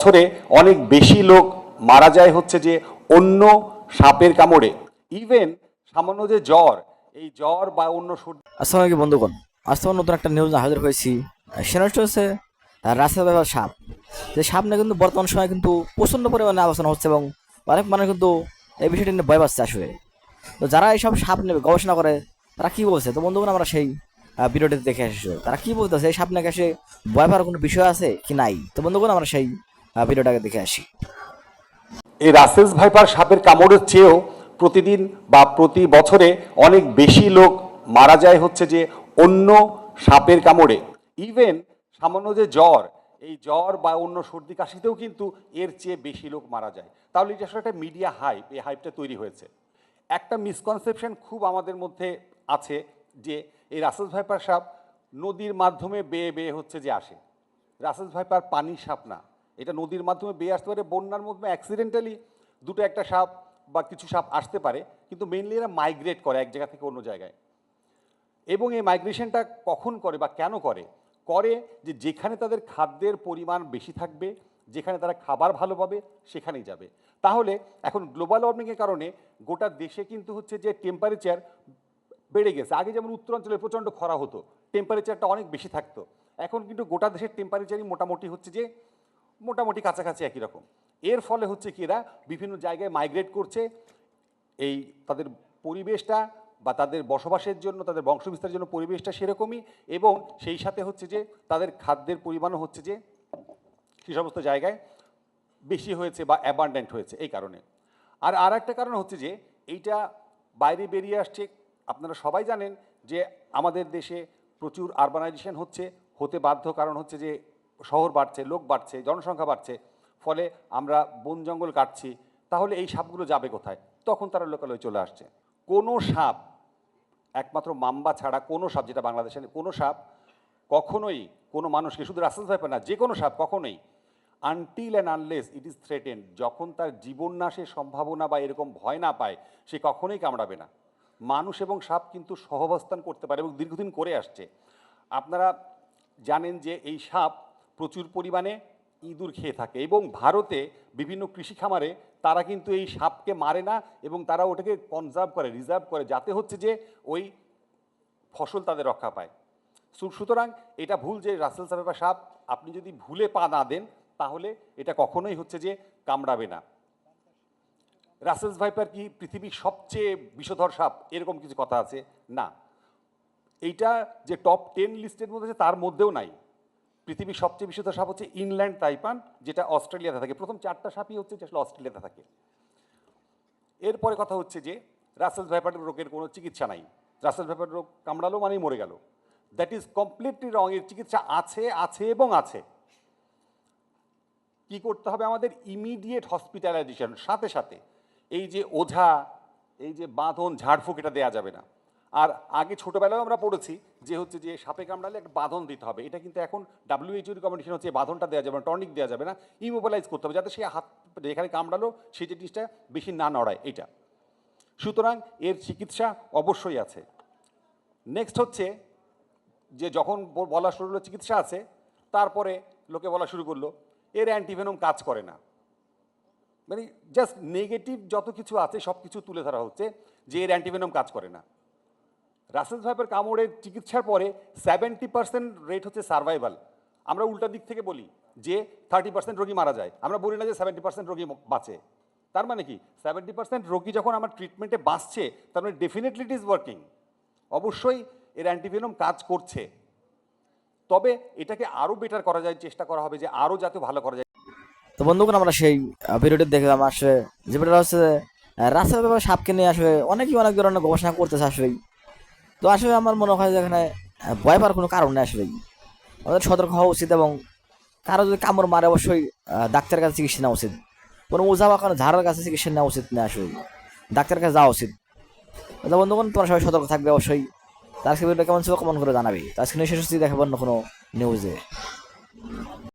বছরে অনেক বেশি লোক মারা যায় হচ্ছে যে অন্য সাপের কামড়ে। ইভেন সামান্য যে জ্বর, এই জ্বর বা অন্য সর্দি আসসালামু বন্ধুগণ তোমার নতুন একটা নিউজ হাজির হয়েছি। সেটা হচ্ছে রাস্তা ব্যবহার সাপ। যে সাপ নিয়ে কিন্তু বর্তমান সময়ে কিন্তু প্রচণ্ড পরিমাণে আলোচনা হচ্ছে এবং অনেক মানুষ কিন্তু এই বিষয়টি নিয়ে ভয় পাচ্ছে আসলে। তো যারা এইসব সাপ নেবে গবেষণা করে, তারা কি বলছে? তো বন্ধুগণ, আমরা সেই ভিডিওটি দেখে এসেছি তারা কি বলতেছে? এই সাপ নাকি এসে ভয় পাওয়ার কোনো বিষয় আছে কি নাই? তো বন্ধুগণ, আমরা সেই ভিডিওটাকে দেখে আসি। এই রাসেলস ভাইপার সাপের কামড়ের চেয়েও প্রতিদিন বা প্রতি বছরে অনেক বেশি লোক মারা যায় হচ্ছে যে অন্য সাপের কামড়ে। ইভেন সামান্য যে জ্বর, এই জ্বর বা অন্য সর্দি কাশিতেও কিন্তু এর চেয়ে বেশি লোক মারা যায়। তাহলে এটা আসলে একটা মিডিয়া হাইপ এই হাইপটা তৈরি হয়েছে। একটা মিসকনসেপশন খুব আমাদের মধ্যে আছে যে এই রাসেলস ভাইপার সাপ নদীর মাধ্যমে বেয়ে বেয়ে হচ্ছে যে আসে। রাসেলস ভাইপার পানির সাপ না। এটা নদীর মাধ্যমে বেয়ে আসতে পারে, বন্যার মধ্যে অ্যাক্সিডেন্টালি দুটো একটা সাপ বা কিছু সাপ আসতে পারে, কিন্তু মেনলি এরা মাইগ্রেট করে এক জায়গা থেকে অন্য জায়গায়। এবং এই মাইগ্রেশনটা কখন করে বা কেন করে? করে যে যেখানে তাদের খাদ্যের পরিমাণ বেশি থাকবে, যেখানে তারা খাবার ভালো পাবে, সেখানেই যাবে। তাহলে এখন গ্লোবাল ওয়ার্মিংয়ের কারণে গোটা দেশে কিন্তু হচ্ছে যে টেম্পারেচার বেড়ে গেছে। আগে যেমন উত্তরাঞ্চলে প্রচণ্ড খরা হতো টেম্পারেচারটা অনেক বেশি থাকতো। এখন কিন্তু গোটা দেশের টেম্পারেচারই মোটামুটি হচ্ছে যে মোটামুটি কাছাকাছি একই রকম। এর ফলে হচ্ছে কি এরা বিভিন্ন জায়গায় মাইগ্রেট করছে। এই তাদের পরিবেশটা বা তাদের বসবাসের জন্য, তাদের বংশবিস্তারের জন্য পরিবেশটা সেরকমই এবং সেই সাথে হচ্ছে যে তাদের খাদ্যের পরিমাণও হচ্ছে যে সে সমস্ত জায়গায় বেশি হয়েছে বা অ্যাবান্ডেন্ট হয়েছে এই কারণে। আর আর একটা কারণ হচ্ছে যে এইটা বাইরে বেরিয়ে আসছে। আপনারা সবাই জানেন যে আমাদের দেশে প্রচুর আরবানাইজেশন হচ্ছে। হতে বাধ্য কারণ হচ্ছে যে শহর বাড়ছে, লোক বাড়ছে, জনসংখ্যা বাড়ছে, ফলে আমরা বন জঙ্গল কাটছি, তাহলে এই সাপগুলো যাবে কোথায়? তখন তারা লোকালয়ে চলে আসছে। কোনো সাপ, একমাত্র মাম্বা ছাড়া কোনো সাপ, যেটা বাংলাদেশের কোনো সাপ কখনোই কোনো মানুষকে, শুধু রাসেল ভাইপার না, যে কোনো সাপ কখনোই until and unless it is threaten যখন তার জীবন নাশের সম্ভাবনা বা এরকম ভয় না পায়, সে কখনোই কামড়াবে না। মানুষ এবং সাপ কিন্তু সহবস্থান করতে পারে এবং দীর্ঘদিন করে আসছে। আপনারা জানেন যে এই সাপ প্রচুর পরিমাণে ইঁদুর খেয়ে থাকে এবং ভারতে বিভিন্ন কৃষি খামারে তারা কিন্তু এই সাপকে মারে না এবং তারা ওটাকে কনজার্ভ করে রিজার্ভ করে যাতে হচ্ছে যে ওই ফসল তাদের রক্ষা পায়। সুতরাং এটা ভুল যে রাসেল বা সাপ আপনি যদি ভুলে পা না দেন তাহলে এটা কখনোই হচ্ছে যে কামড়াবে না। রাসেলস ভাইপার কি পৃথিবীর সবচেয়ে বিষধর সাপ? এরকম কিছু কথা আছে? না। এইটা যে টপ টেন লিস্টের মধ্যে আছে, তার মধ্যেও নাই। পৃথিবীর সবচেয়ে বিশুদ্ধ সাপ হচ্ছে ইনল্যান্ড তাইপান, যেটা অস্ট্রেলিয়াতে থাকে। প্রথম চারটা সাপই হচ্ছে যে আসলে অস্ট্রেলিয়াতে থাকে। এরপরে কথা হচ্ছে যে রাসেল ভাইপার রোগের কোনো চিকিৎসা নাই। রাসেল ভাইপার রোগ কামড়ালো মানেই মরে গেল। দ্যাট ইজ কমপ্লিটলি রং এর চিকিৎসা আছে আছে এবং আছে। কি করতে হবে আমাদের? ইমিডিয়েট হসপিটালাইজেশন সাথে সাথে। এই যে ওঝা, এই যে বাঁধন, ঝাড়ফুঁক, এটা দেওয়া যাবে না। আর আগে ছোটোবেলায় আমরা পড়েছি যে হচ্ছে যে সাপে কামড়ালে একটা বাঁধন দিতে হবে। এটা কিন্তু এখন ডাব্লিউএইচও রিকমেন্ডেশন হচ্ছে বাঁধনটা দেওয়া যাবে না টনিক দেওয়া যাবে না ইমোবিলাইজ করতে হবে যাতে সে হাত যেখানে কামড়ালো সেই জিনিসটা বেশি না নড়ায়, এটা। সুতরাং এর চিকিৎসা অবশ্যই আছে। নেক্সট হচ্ছে যে যখন বলা শুরু হলো চিকিৎসা আছে, তারপরে লোকে বলা শুরু করল, এর অ্যান্টিভেনম কাজ করে না। মানে জাস্ট নেগেটিভ যত কিছু আছে সব কিছু তুলে ধরা হচ্ছে যে এর অ্যান্টিভেনম কাজ করে না। রাসেল ভাইপের কামড়ের চিকিৎসার পরে সেভেন্টি পার্সেন্ট রেট হচ্ছে সার্ভাইভাল আমরা উল্টা দিক থেকে বলি যে থার্টি পার্সেন্ট রোগী মারা যায়। আমরা বলি না যে সেভেন্টি পার্সেন্ট রোগী বাঁচে। তার মানে কি? সেভেন্টি পার্সেন্ট রোগী যখন আমার ট্রিটমেন্টে বাঁচছে, তার মানে ডেফিনেটলি ইট ইজ ওয়ার্কিং অবশ্যই এর অ্যান্টিভেনম কাজ করছে। তবে এটাকে আরও বেটার করা যায়, চেষ্টা করা হবে যে আরও যাতে ভালো করা যায়। তো বন্ধুগণ, আমরা সেই ভিডিওটি দেখলাম আসলে, যে ভিডিওটা হচ্ছে রাস্তার ব্যাপারে সাপকে নিয়ে আসলে অনেকেই অনেক ধরনের গবেষণা করতেছে আসলেই। তো আসলে আমার মনে হয় যে এখানে ভয় পাওয়ার কোনো কারণ নেই আসলেই আমাদের সতর্ক হওয়া উচিত এবং কারও যদি কামড় মারে অবশ্যই ডাক্তারের কাছে চিকিৎসা নেওয়া উচিত। কোনো ওঝা বা কোনো ঝাড়ের কাছে চিকিৎসা নেওয়া উচিত না আসলে। ডাক্তারের কাছে যাওয়া উচিত। তো বন্ধুগণ, তোমার সবাই সতর্ক থাকবে অবশ্যই। তার কেমন ছিল কমন করে জানাবি। তো আজকে নিয়ে শেষ হচ্ছি দেখাবো কোনো নিউজে